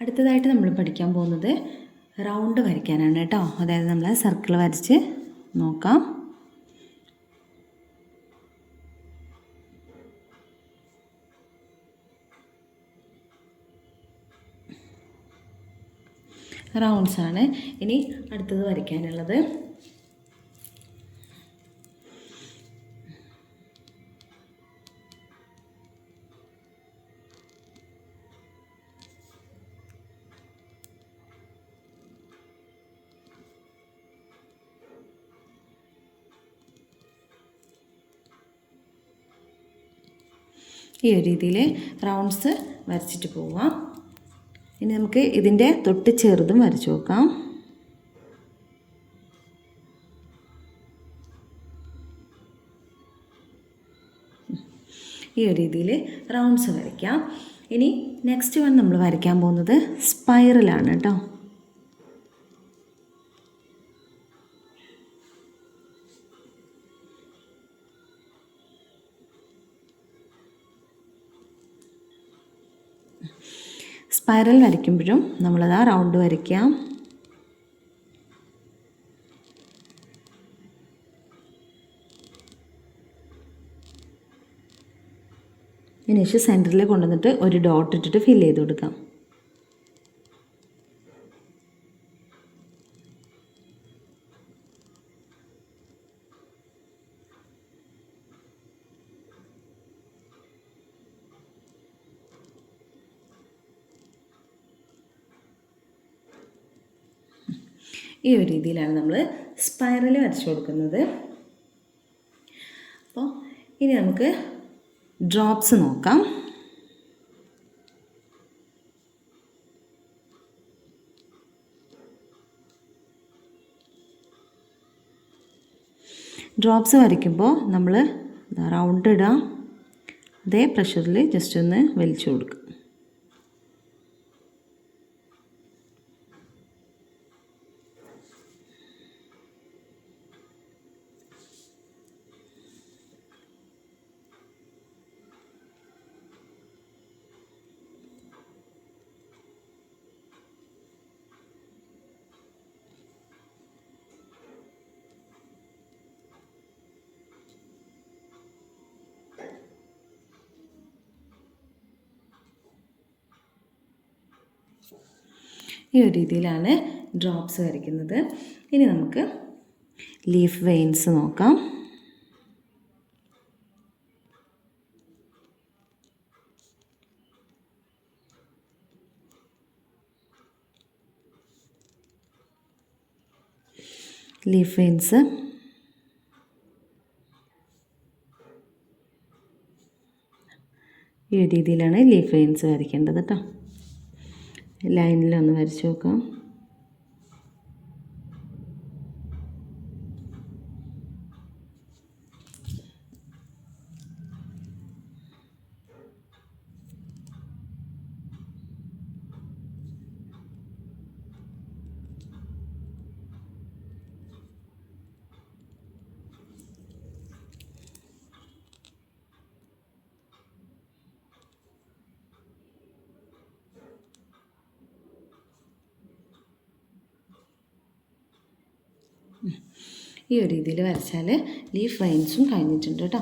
അടുത്തതായിട്ട് നമ്മൾ പഠിക്കാൻ പോകുന്നത് റൗണ്ട് വരയ്ക്കാനാണ് കേട്ടോ. അതായത് നമ്മൾ സർക്കിൾ വരച്ച് നോക്കാം. റൗണ്ട്സ് ആണ്. ഇനി അടുത്തത് വരയ്ക്കാനുള്ളത്. ഈ ഒരു രീതിയിൽ റൗണ്ട്സ് വരച്ചിട്ട് പോവാം. ഇനി നമുക്ക് ഇതിന്റെ തൊട്ട് ചെറുതും വരച്ചു നോക്കാം. ഈ ഒരു രീതിയിൽ റൗണ്ട്സ് വരയ്ക്കാം. ഇനി നെക്സ്റ്റ് വൺ നമ്മൾ വരയ്ക്കാൻ പോകുന്നത് സ്പൈറലാണ് കേട്ടോ. സ്പൈറൽ വരയ്ക്കുമ്പോഴും നമ്മളത് ആ റൗണ്ട് വരയ്ക്കാം അതിനുശേഷം സെന്ററിൽ കൊണ്ടുവന്നിട്ട് ഒരു ഡോട്ട് ഇട്ടിട്ട് ഫില്ല് ചെയ്ത് കൊടുക്കാം. ഈ ഒരു രീതിയിലാണ് നമ്മൾ സ്പൈറൽ വരച്ചു കൊടുക്കുന്നത്. അപ്പോൾ ഇനി നമുക്ക് ഡ്രോപ്സ് നോക്കാം. ഡ്രോപ്സ് വരയ്ക്കുമ്പോൾ നമ്മൾ റൗണ്ട് ഇടാം. അതേ പ്രഷറിൽ ജസ്റ്റ് ഒന്ന് വലിച്ചു കൊടുക്കുക. ഈ ഒരു രീതിയിലാണ് ഡ്രോപ്സ് വരയ്ക്കുന്നത്. ഇനി നമുക്ക് ലീഫ് വെയിൻസ് നോക്കാം. ലീഫ് വെയിൻസ് ഈ രീതിയിലാണ് ലീഫ് വെയിൻസ് വരയ്ക്കേണ്ടത് കേട്ടോ ലൈനിലൊന്ന് വരച്ച് നോക്കാം. ഈ ഒരു രീതിയിൽ വരച്ചാൽ ലീഫ് ലൈൻസും കഴിഞ്ഞിട്ടുണ്ട് കേട്ടോ.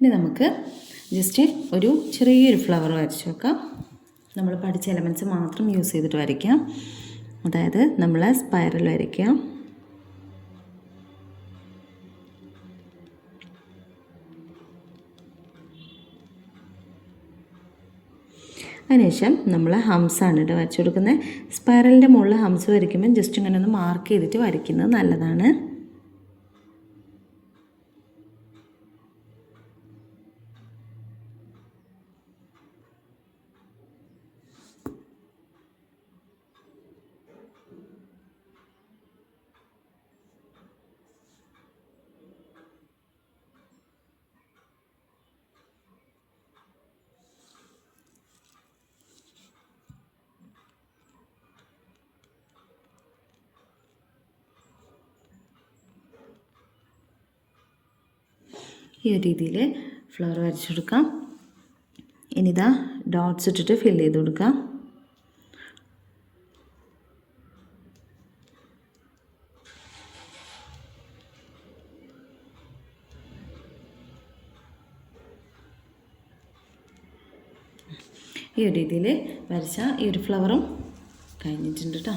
ഇനി നമുക്ക് ജസ്റ്റ് ഒരു ചെറിയൊരു ഫ്ലവർ വരച്ച് നോക്കാം നമ്മൾ പഠിച്ച എലമെന്റ്സ് മാത്രം യൂസ് ചെയ്തിട്ട് വരയ്ക്കാം. അതായത് നമ്മൾ സ്പൈറൽ വരയ്ക്കാം. അതിനുശേഷം നമ്മൾ ഹംസാണ് കേട്ടോ വരച്ചു കൊടുക്കുന്നത്. സ്പൈറലിന്റെ മുകളിൽ ഹംസ് വരയ്ക്കുമ്പോൾ ജസ്റ്റ് ഇങ്ങനെ ഒന്ന് മാർക്ക് ചെയ്തിട്ട് വരയ്ക്കുന്നത് നല്ലതാണ്. ഈ ഒരു രീതിയിൽ ഫ്ലവർ വരച്ചെടുക്കാം. ഇനിതാ ഡോട്ട്സ് ഇട്ടിട്ട് ഫില്ല് ചെയ്ത് കൊടുക്കാം. ഈ ഒരു രീതിയിൽ വരച്ച ഈ ഒരു ഫ്ലവറും കഴിഞ്ഞിട്ടുണ്ട് കേട്ടോ